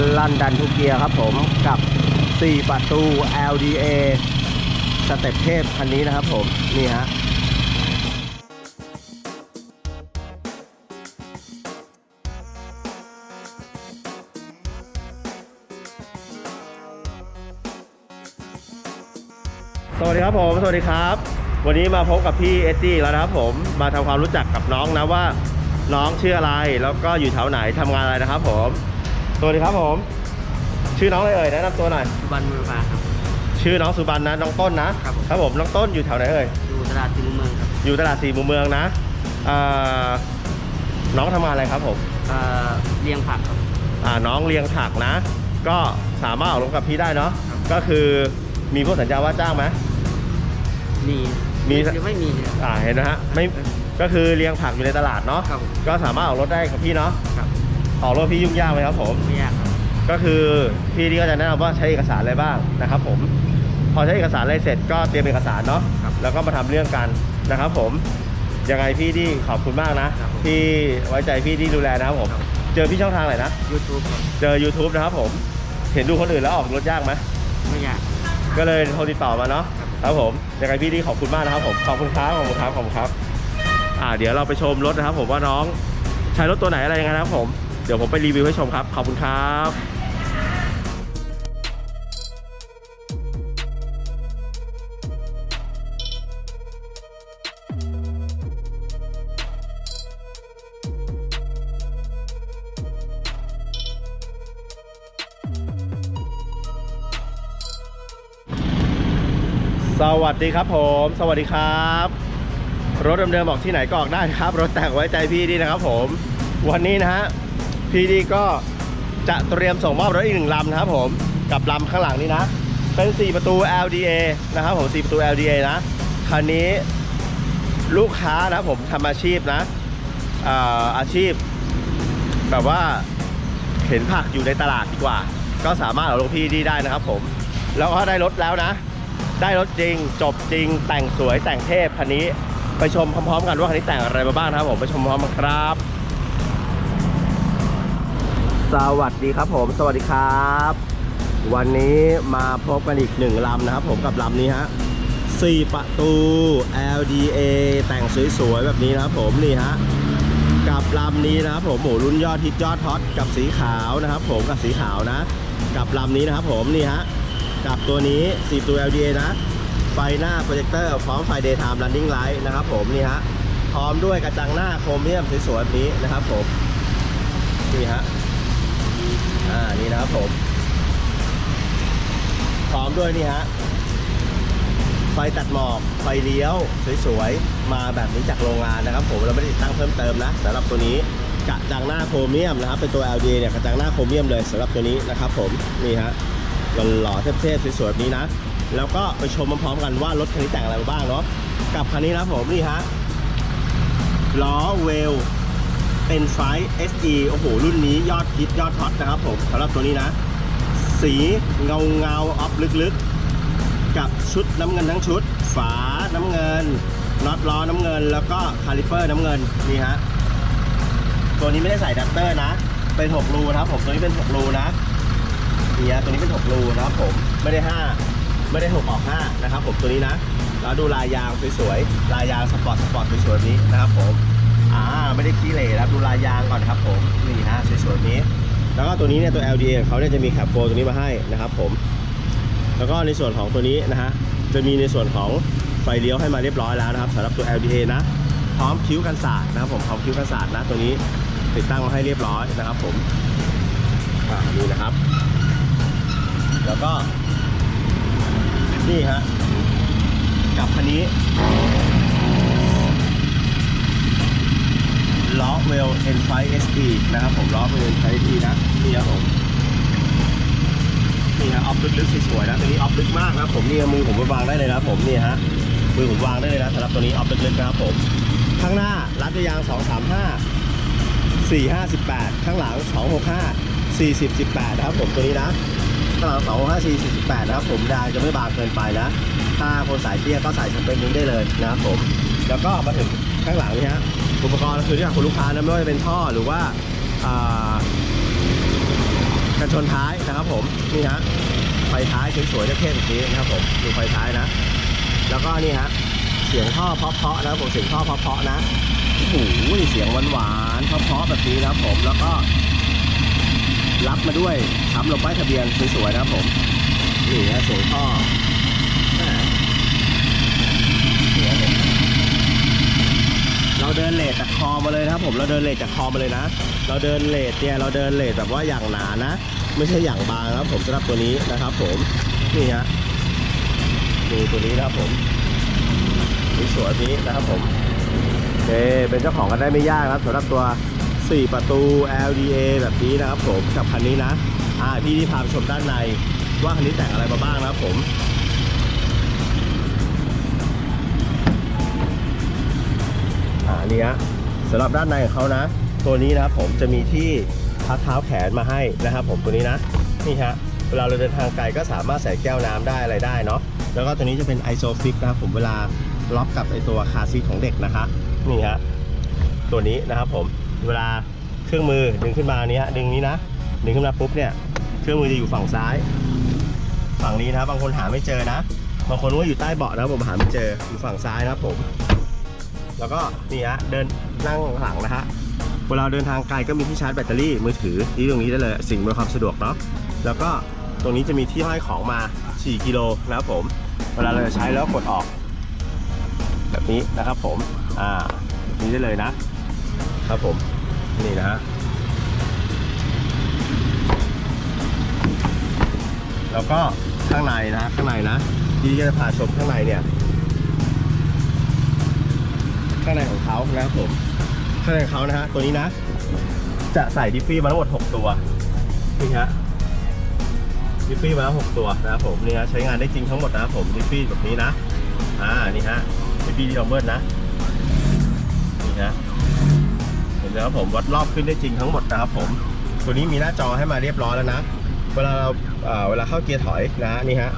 นลั่นดันทุกเกียร์ครับผมกับ 4 ประตู LDA สเต็ปเทพคันนี้นะครับผมนี่ฮะสวัสดีครับผม สวัสดีครับ วันนี้มาพบกับพี่เอ็ดดี้แล้วนะครับผม มาทำความรู้จักกับน้องนะว่า น้องชื่ออะไร แล้วก็อยู่แถวไหนทำงานอะไรนะครับผม สวัสดีครับผม ชื่อน้องอะไรเอ่ยแนะนำตัวหน่อย สุวรรณมือฟ้าครับ ชื่อน้องสุบันนะน้องต้นนะครับผม ครับผมน้องต้นอยู่แถวไหนเอ่ยอยู่ตลาดสี่มุมเมืองครับอยู่ตลาดสี่มุมเมืองนะอ่าน้องทำงานอะไรครับผมเอ่อเลี้ยงผักครับ อ่าน้องเลี้ยงถักนะ ก็สามารถออกรถกับพี่ได้เนาะครับ ก็คือมีพวกสัญญาว่าจ้างไหม มีมี หรือไม่มีเนี่ย อ่าเห็นนะฮะไม่ก็คือเลี้ยงผักอยู่ในตลาดเนาะครับผมก็สามารถออกรถได้กับพี่เนาะครับ ออกรถพี่ยุ่งยากไหมครับผม ไม่ยากครับก็คือพี่นี่ก็จะแนะนำว่าใช้เอกสารอะไรบ้างนะครับผม พอใช้เอกสารอะไรเสร็จก็เตรียมเอกสารเนาะครับแล้วก็มาทำเรื่องกันนะครับผมยังไงพี่ที่ขอบคุณมากนะครับผมที่ไว้ใจพี่ที่ดูแลนะครับผมครับเจอพี่ช่องทางไหนนะยูทูบครับเจอ YouTube นะครับผม เห็นดูคนอื่นแล้วออกรถยากไหมไม่ยาก ก็เลยโทรติดต่อมาเนาะครับครับผมยังไงพี่ที่ขอบคุณมากนะครับผมขอบคุณครับขอบคุณครับขอบคุณครับ อ่า เดี๋ยวเราไปชมรถนะครับ ผมว่าน้องใช้รถตัวไหนอะไรยังไงนะครับผมเดี๋ยวผมไปรีวิวให้ชมครับ ขอบคุณครับสวัสดีครับผม สวัสดีครับ รถเดิมๆบอกที่ไหนก็ออกได้ครับ รถแต่งไว้ใจพี่ดีนะครับผม วันนี้นะฮะ พี่ดีก็จะเตรียมส่งมอบรถอีกหนึ่งลำนะครับผมกับลำข้างหลังนี้นะ เป็น 4 ประตู LDA นะครับผม 4 ประตู LDA นะ คันนี้ลูกค้านะผมทำอาชีพนะอาอาชีพ แบบว่าเห็นผักอยู่ในตลาดดีกว่า ก็สามารถเอาลงพี่ดีได้นะครับผม แล้วก็ได้รถแล้วนะ ได้รถจริงจบจริงแต่งสวยแต่งเทพคันนี้ ไปชมพร้อมๆ กันว่าคันนี้แต่งอะไรมาบ้างครับผมไปชมพร้อมกันครับ สวัสดีครับผม สวัสดีครับ วันนี้มาพบกันอีกหนึ่งลำนะครับผมกับลำนี้ฮะสี่ประตู LDA แต่งสวยๆแบบนี้นะครับผมนี่ฮะกับลำนี้นะครับผมโหรุ่นยอดฮิตยอดฮอตกับสีขาวนะครับผมกับสีขาวนะ กับลำนี้นะครับผมนี่ฮะกับตัวนี้สีตัว LDA นะ ไฟหน้าโปรเจคเตอร์พร้อมไฟ daytime running light นะครับผมนี่ฮะพร้อมด้วยกระจังหน้าโครเมียมสวยๆแบบนี้นะครับผมนี่ฮะ อ่านี่นะครับผมพร้อมด้วยนี่ฮะไฟตัดหมอกไฟเลี้ยวสวยๆมาแบบนี้จากโรงงานนะครับ ผมเราไม่ได้ติดตั้งเพิ่มเติมนะสำหรับตัวนี้กระจังหน้าโครเมียมนะครับ เป็นตัว LD เนี่ยกระจังหน้าโครเมียมเลยสำหรับตัวนี้นะครับผมนี่ฮะหล่อๆเทพๆสวยๆนี้นะ แล้วก็ไปชมพร้อมๆกันว่ารถคันนี้แต่งอะไรมาบ้างเนาะกับคันนี้นะผมนี่ฮะล้อเวล เป็นไฟ SE โอ้โห รุ่นนี้ยอดฮิตยอดฮอตนะครับผมสำหรับตัวนี้นะ สีเงาเงาออฟลึกๆ กับชุดน้ำเงินทั้งชุด ฝาน้ำเงินน็อตล้อน้ำเงิน แล้วก็คาลิเปอร์น้ำเงินนี่ฮะตัวนี้ไม่ได้ใส่ดัตเตอร์นะ เป็น 6 รูนะครับผมตัวนี้เป็น 6 รูนะนี่ฮะตัวนี้เป็น 6 รูนะครับผมไม่ได้ 5 ไม่ได้ 6 ออก 5 นะครับผมตัวนี้นะ แล้วดูลายยางสวยๆลายยางสปอร์ตสปอร์ตสวยๆนี้นะครับผม อ่าไม่ได้ขี้เหร่ครับดูลายยางก่อนครับผมนี่ฮะสวยๆนี้ แล้วก็ตัวนี้เนี่ยตัว LDA ของเขาเนี่ยจะมีแคปโฟตัวนี้มาให้นะครับผม แล้วก็ในส่วนของตัวนี้นะฮะจะมีในส่วนของไฟเลี้ยวให้มาเรียบร้อยแล้วนะครับสำหรับตัว LDA นะพร้อมคิ้วกันศาสตร์นะครับผมพร้อมคิ้วกันศาสตร์นะตัวนี้ติดตั้งมาให้เรียบร้อยนะครับผมนี่นะครับ แล้วก็ นี่ฮะกับคันนี้ เวล N5 SD นะครับผมล้อเวล N5 SD นะนี่ครับผมนี่ฮะออฟลึกๆสวยๆนะตัวนี้ออฟลึกมากนะครับผมนี่มือผมวางได้เลยนะผมนี่ฮะมือผมวางได้เลยนะสำหรับตัวนี้ออฟลึกๆนะครับผมข้างหน้ารัดยาง 235 458 ข้างหลัง 265 40 18นะครับผมตัวนี้นะข้างหลัง265 40 18นะครับผมยางจะไม่บางเกินไปนะถ้าคนสายเตี้ยก็ใส่สเปนนี้ได้เลยนะครับผมแล้วก็มาถึงข้างหลังนี่ฮะ อุปกรณ์คือที่ของคุณลูกค้านะไม่ว่าจะเป็นท่อหรือว่าอ่ากันชนท้ายนะครับผมนี่ฮะไฟท้ายสวยๆเท่ๆแบบนี้นะครับผมดูไฟท้ายนะ แล้วก็นี่ฮะเสียงท่อเพาะๆนะครับผมเสียงท่อเพาะๆนะโอ้โหเสียงหวานๆเพาะๆแบบนี้นะครับผมแล้วก็รับมาด้วยทับลงป้ายทะเบียนสวยๆนะครับผมนี่ฮะเสียงท่อแม่สวยเลย เราเดินเลทจากคอมาเลยนะครับผมเราเดินเลทจากคอมาเลยนะ เราเดินเลทเนี่ยเราเดินเลทแบบว่าอย่างหนานะ ไม่ใช่อย่างบางนะครับผมสำหรับตัวนี้นะครับ ผมนี่ฮะดูตัวนี้นะครับผมสวยๆนี้นะครับผมโอเคเป็นเจ้าของกันได้ไม่ยากครับสำหรับตัว 4 ประตู LDA แบบนี้นะครับผมกับคันนี้นะอ่าพี่ที่พาไปชมด้านใน ว่าคันนี้แต่งอะไรมาบ้างนะครับผม นี่ฮะสำหรับด้านในของเขานะ ตัวนี้นะครับผมจะมีที่พักเท้าแขนมาให้นะครับ ผมตัวนี้นะนี่ฮะเวลาเราเดินทางไกลก็สามารถใส่แก้วน้ำได้อะไรได้เนาะแล้วก็ตัวนี้จะเป็นไอโซฟิกนะครับผมเวลาล็อกกับไอตัวคาซีของเด็กนะคะนี่ฮะตัวนี้นะครับผมเวลาเครื่องมือดึงขึ้นมาเนี้ยดึงนี้นะดึงขึ้นมาปุ๊บเนี่ยเครื่องมือจะอยู่ฝั่งซ้าย ฝั่งนี้นะบางคนหาไม่เจอนะบางคนว่าอยู่ใต้เบาะนะผมหาไม่เจออยู่ฝั่งซ้ายนะครับผม แล้วก็นี่ฮะเดินนั่งหลังนะฮะเวลาเดินทางไกลก็มีที่ชาร์จแบตเตอรี่มือถือที่ตรงนี้ได้เลยสิ่งอำนวยความสะดวกเนาะแล้วก็ตรงนี้จะมีที่ห้อยของมา 4 กิโลนะครับผม เวลาเราจะใช้แล้วกดออก แบบนี้นะครับผม อ่านี้ได้เลยนะ ครับผม นี่นะฮะ แล้วก็ข้างในนะข้างในนะที่จะพาชมข้างในเนี่ย ข้างในของเขานะครับผมข้างในของเขานะฮะตัวนี้นะ จะใส่ดิฟฟี่มาทั้งหมด 6 ตัวนี่ฮะดิฟฟี่มาแล้ว6ตัวนะครับผมนี่ฮะใช้งานได้จริงทั้งหมดนะครับผมดิฟฟี่แบบนี้นะอ่านี่ฮะดิฟฟี่ที่เราเบิร์นะนี่ฮะเห็นไหมครับผมวัดรอบขึ้นได้จริงทั้งหมดนะครับผมตัวนี้มีหน้าจอให้มาเรียบร้อยแล้วนะเวลาเราเวลาเข้าเกียร์ถอยนะนี่ฮะ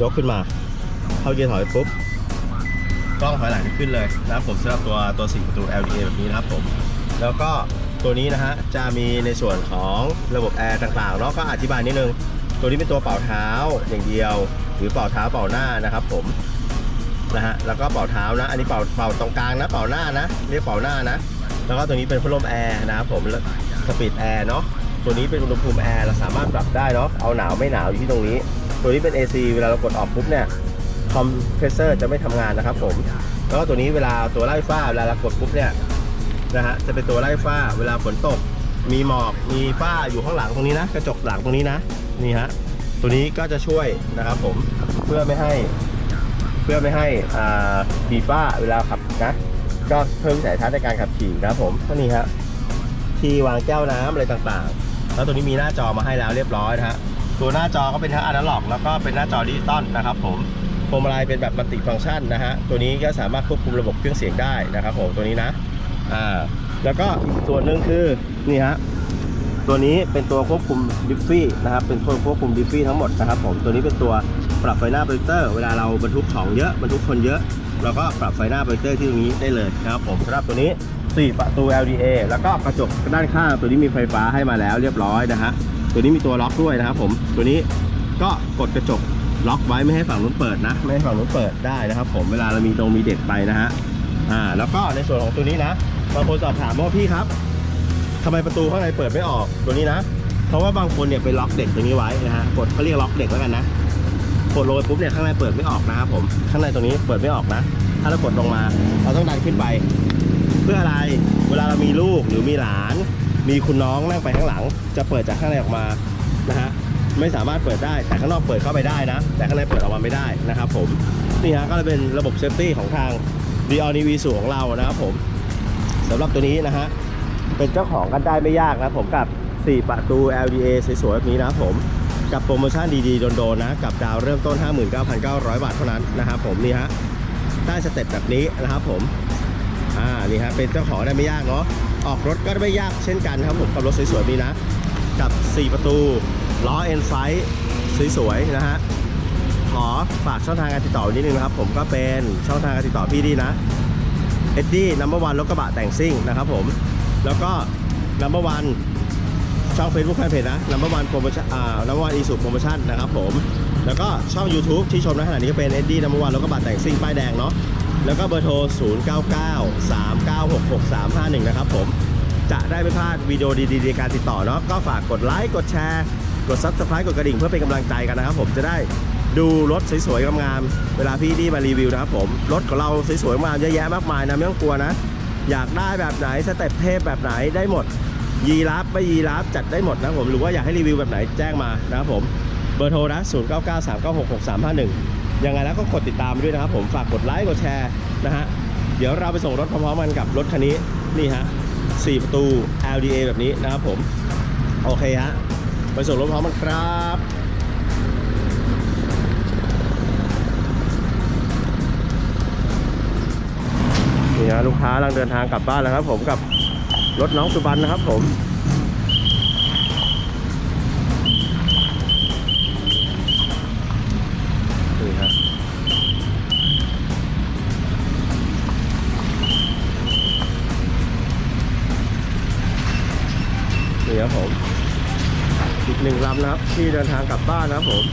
ยกขึ้นมา เข้าเกียร์ถอยปุ๊บ กล้องถอยหลังขึ้นเลยนะครับผมสำหรับตัวตัว 4 ประตู LDA แบบนี้นะครับผม แล้วก็ตัวนี้นะฮะจะมีในส่วนของระบบแอร์ต่างๆเนาะก็อธิบายนิดนึง ตัวนี้เป็นตัวเป่าเท้าอย่างเดียว หรือเป่าเท้าเป่าหน้านะครับผมนะฮะแล้วก็เป่าเท้านะ อันนี้เป่าเป่าตรงกลางนะเป่าหน้านะเรียกเป่าหน้านะ แล้วก็ตัวนี้เป็นพัดลมแอร์นะครับผมสปีดแอร์เนาะตัวนี้เป็นอุณหภูมิแอร์เราสามารถปรับได้เนาะเอาหนาวไม่หนาวอยู่ที่ตรงนี้ ตัวนี้เป็น AC เวลาเรากดออกปุ๊บเนี่ย คอมเพรสเซอร์จะไม่ทำงานนะครับผมแล้วก็ตัวนี้เวลาตัวไล่ฟ้าเวลาเรากดปุ๊บเนี่ยนะฮะจะเป็นตัวไล่ฟ้า เวลาฝนตก มีหมอกมีฟ้าอยู่ข้างหลังตรงนี้นะ กระจกหลังตรงนี้นะนี่ฮะตัวนี้ก็จะช่วยนะครับผมเพื่อไม่ให้ เพื่อไม่ให้อ่ามีฟ้าเวลาขับนะ ก็เพิ่มสัยทัศน์ในการขับขี่นะครับผมก็นี่ฮะที่วางแก้วน้ำอะไรต่างๆ แล้วตัวนี้มีหน้าจอมาให้แล้วเรียบร้อยนะฮะตัวหน้าจอก็เป็นทั้งอนาล็อก แล้วก็เป็นหน้าจอดิจิตอลนะครับผม พวงมาลัยเป็นแบบมัลติฟังก์ชันนะฮะ ตัวนี้ก็สามารถควบคุมระบบเครื่องเสียงได้นะครับผมตัวนี้นะ อ่า แล้วก็อีกส่วนหนึ่งคือนี่ฮะ ตัวนี้เป็นตัวควบคุมดิฟฟี่นะครับ เป็นตัวควบคุมดิฟฟี่ทั้งหมดนะครับผม ตัวนี้เป็นตัวปรับไฟหน้าโปรเจคเตอร์ เวลาเราบรรทุกของเยอะบรรทุกคนเยอะ เราก็ปรับไฟหน้าโปรเจคเตอร์ที่ตรงนี้ได้เลยนะครับผมสำหรับตัวนี้4ประตู LDA แล้วก็กระจกด้านข้างตัวนี้มีไฟฟ้าให้มาแล้วเรียบร้อยนะฮะ ตัวนี้มีตัวล็อกด้วยนะครับผม ตัวนี้ก็กดกระจก ล็อกไว้ไม่ให้ฝั่งนู้นเปิดนะ ไม่ให้ฝั่งนู้นเปิดได้นะครับ ผมเวลาเรามีตรงมีเด็กไปนะฮะอ่า แล้วก็ในส่วนของตัวนี้นะบางคนสอบถามว่าพี่ครับทำไมประตูข้างในเปิดไม่ออกตัวนี้นะ เพราะว่าบางคนเนี่ยไปล็อกเด็กตรงนี้ไว้นะฮะกดเขาเรียกล็อกเด็กแล้วกันนะกดลงไปปุ๊บเนี่ยข้างในเปิดไม่ออกนะครับผมข้างในตรงนี้เปิดไม่ออกนะ ถ้าเรากดลงมา เราต้องดันขึ้นไป เพื่ออะไรเวลาเรามีลูกหรือมีหลาน มีคุณน้องนั่งไปข้างหลัง จะเปิดจากข้างในออกมานะฮะ ไม่สามารถเปิดได้ แต่ข้างนอกเปิดเข้าไปได้นะ แต่ข้างในเปิดออกมาไม่ได้นะครับผม นี่ฮะก็เลยเป็นระบบเซฟตี้ของทาง d ีออนีวีสูของเรานะครับผมสำหรับตัวนี้นะฮะ เป็นเจ้าของกันได้ไม่ยากนะผมกับ 4 ประตู LDA สวยๆแบบนี้นะครับผมกับโปรโมชั่นดีๆโดนๆนะ กับดาวเริ่มต้น 59,900 บาทเท่านั้นนะครับผมนี่ฮะได้สเต็ปแบบนี้นะครับผมอ่านี่ฮะเป็นเจ้าของได้ไม่ยากเนาะออกรถก็ไม่ยากเช่นกันครับผมกับรถสวยๆนี้นะ กับ 4 ประตู ล้อเอ็นไฟสวยๆนะฮะขอฝากช่องทางการติดต่อนิดนึงนะครับ ผมก็เป็นช่องทางการติดต่อพี่ดีนะเอ็ดดี้นัมเบอร์วันรถกระบะแต่งซิ่งนะครับผมแล้วก็นัมเบอร์วันช่อง Facebook แฟนเพจนะ number one promotion อ่า number one อีสุโปรโมชั่นนะครับผมแล้วก็ช่อง YouTube ที่ชมในขณะนี้ก็เป็นเอ็ดดี้ number one แล้วก็บัตรแต่งซิ่งป้ายแดงเนาะแล้วก็เบอร์โทร 0 9 9 3 9 6 6 3 5 1 นะครับผมจะได้ไม่พลาดวิดีโอดีๆในการติดต่อเนาะก็ฝากกดไลค์กดแชร์ กด Subscribe กดกระดิ่งเพื่อเป็นกำลังใจกันนะครับ ผมจะได้ดูรถสวยๆงามๆเวลาพี่ดีมารีวิวนะครับผมรถของเราสวยๆงามเยอะแยะมากมายนะไม่ต้องกลัวนะ อยากได้แบบไหนสเต็ปเทพแบบไหนได้หมด ยีรับไม่ยีรับจัดได้หมดนะผมหรือว่าอยากให้รีวิวแบบไหนแจ้งมานะครับผมเบอร์โทรนะ0 9 9 3 9 6 6 3 5 1 ยังไงแล้วก็กดติดตามด้วยนะครับผมฝากกดไลค์กดแชร์นะฮะเดี๋ยวเราไปส่งรถพร้อมๆกันกับรถคันนี้นี่ฮะ4ประตู LDA แบบนี้นะครับผมโอเคฮะ ไปส่งรถพร้อมกันครับนี่ฮะลูกค้ากำลังเดินทางกลับบ้านแล้วครับ ผมกับรถน้องสุบันนะครับผม ที่เดินทางกลับบ้านนะครับผม